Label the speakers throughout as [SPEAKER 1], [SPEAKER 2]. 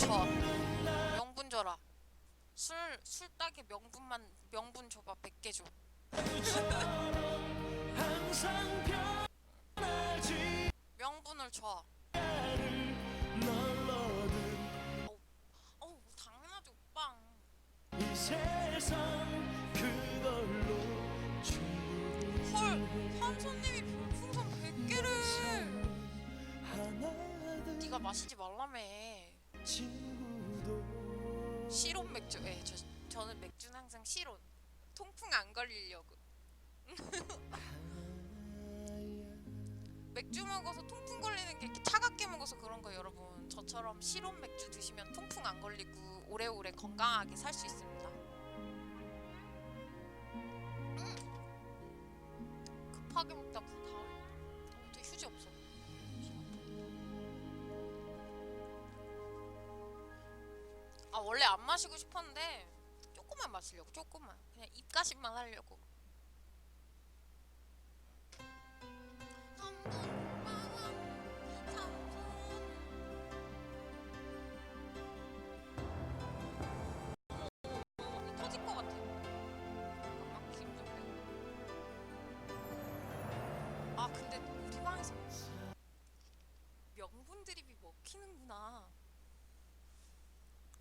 [SPEAKER 1] 줘. 명분 줘라. 술, 술 따게 명분만, 명분 줘봐. 100개 줘.
[SPEAKER 2] 항상 변하지
[SPEAKER 1] 오빠. 헐, 한 손님이 별풍선 100개를.
[SPEAKER 2] 하나든
[SPEAKER 1] 네가 마시지 말라며. 시론 맥주. 예, 저, 저는 맥주는 항상 시론. 통풍 안 걸리려고. 맥주 먹어서 통풍 걸리는 게 이렇게 차갑게 먹어서 그런 거예요, 여러분. 저처럼 시론 맥주 드시면 통풍 안 걸리고 오래오래 건강하게 살 수 있습니다. 음. 급하게 먹다 불 다. 어, 저 휴지 없어. 아 원래 안 마시고 싶었는데 조금만 마시려고 조금만 그냥 입가심만 하려고. 3분 마음 3분 터질 것 같아. 잠깐만 기름 좀 빼. 아 근데 우리 방에서 명분 드립이 먹히는구나.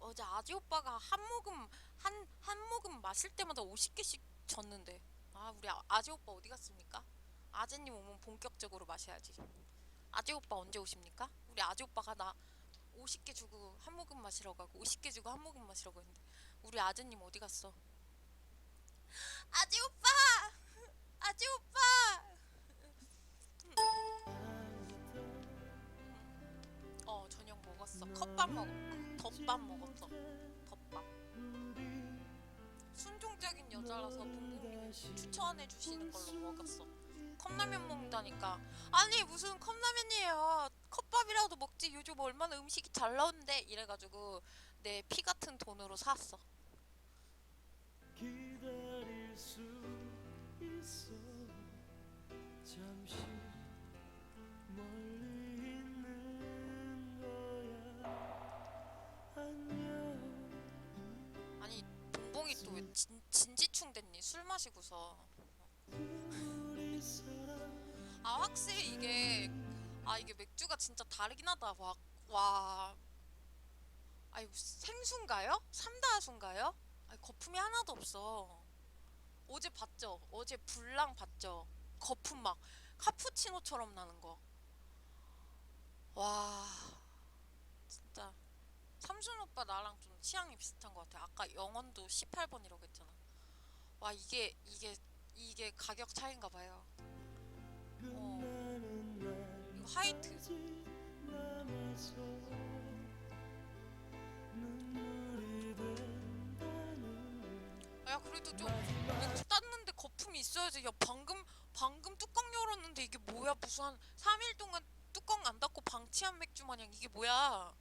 [SPEAKER 1] 어제 아지 오빠가 한 모금 한 한 모금 마실 때마다 50개씩 졌는데 아 우리 아- 아지 오빠 어디 갔습니까? 아재님 오면 본격적으로 마셔야지. 아재 오빠 언제 오십니까? 우리 아재 오빠가 나 50개 주고 한 모금 마시라고 하고 50개 주고 한 모금 마시라고 했는데 우리 아재님 어디 갔어? 아재 오빠! 아재 오빠! 어 저녁 먹었어. 컵밥 먹 덮밥 먹었어. 덮밥. 순종적인 여자라서 봉봉님이 추천해 주시는 걸로 먹었어. 컵라면 먹는다니까. 아니 무슨 컵라면이에요. 컵밥이라도 먹지. 요즘 얼마나 음식이 잘 나오는데 이래가지고 내 피 같은 돈으로 샀어.
[SPEAKER 2] 기다릴 수 사랑
[SPEAKER 1] 아 확실히 이게 아 이게 맥주가 진짜 다르긴 하다. 와, 와. 아이 생수인가요? 삼다수인가요? 아니 거품이 하나도 없어. 어제 봤죠? 어제 불랑 봤죠? 거품 막 카푸치노처럼 나는 거. 와 진짜 삼순 오빠 나랑 좀 취향이 비슷한 것 같아. 아까 영원도 18번이라고 했잖아. 와 이게 이게 이게 가격 차이인가 봐요.
[SPEAKER 2] 끝나는
[SPEAKER 1] 이거 하이트.
[SPEAKER 2] 된다는
[SPEAKER 1] 야 그래도 좀 땄는데 거품이 있어야지 야 방금 방금 뚜껑 열었는데 이게 뭐야 무슨 한 3일 동안 뚜껑 안 닫고 방치한 맥주 마냥 이게 뭐야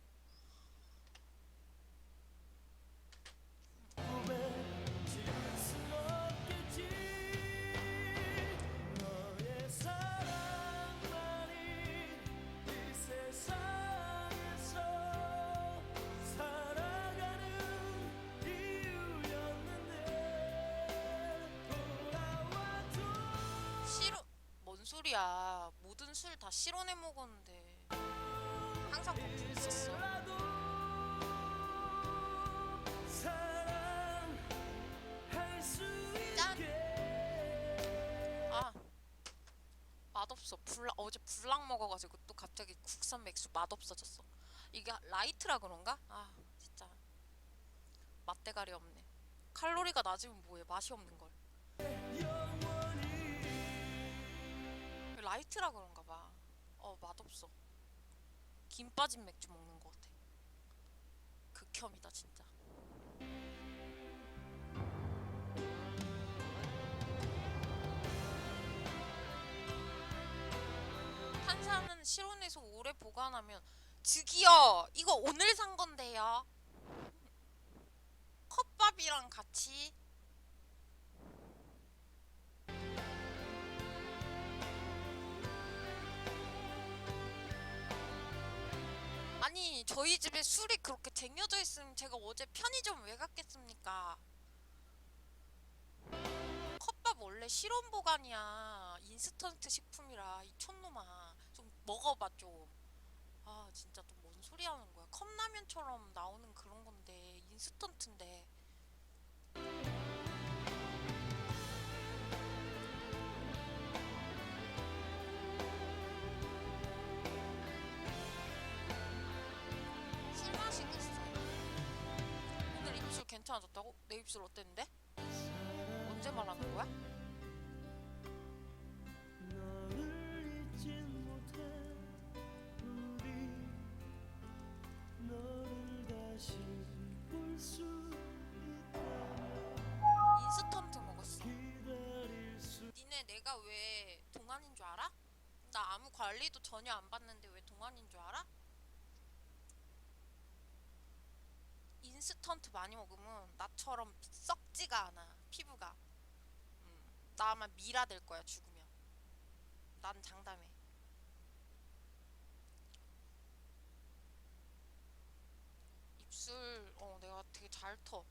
[SPEAKER 1] 모든 술 다 실온에 먹었는데 항상
[SPEAKER 2] 수
[SPEAKER 1] 짠. 아 맛없어. 불랑 어제 불랑 먹어가지고 또 갑자기 국산 맥주 맛없어졌어. 이게 라이트라 그런가? 아 진짜. 맛대가리 없네. 칼로리가 낮으면 뭐해? 맛이 없는 걸 라이트라 그런가 봐. 어 맛없어. 김 빠진 맥주 먹는 것 같아. 극혐이다 진짜. 탄산은 실온에서 오래 보관하면 즉이요. 이거 오늘 산 건데요. 컵밥이랑 같이 아니 저희 집에 술이 그렇게 쟁여져 있으면 제가 어제 편의점 왜 갔겠습니까? 컵밥 원래 실온 보관이야 인스턴트 식품이라 이 촌놈아 좀 먹어봐 좀. 아 진짜 또 뭔 소리 하는 거야? 컵라면처럼 나오는 그런 건데 인스턴트인데. 괜찮아졌다고? 내 입술 어땠는데? 언제 말하는 거야? 인스턴트 먹었어. 니네 내가 왜 동안인 줄 알아? 나 아무 관리도 전혀 안 받는데 왜 동안인 줄 알아? 인스턴트 많이 먹으면 나처럼 썩지가 않아 피부가. 음, 나 아마 미라 될 거야 죽으면. 난 장담해. 입술 어 내가 되게 잘터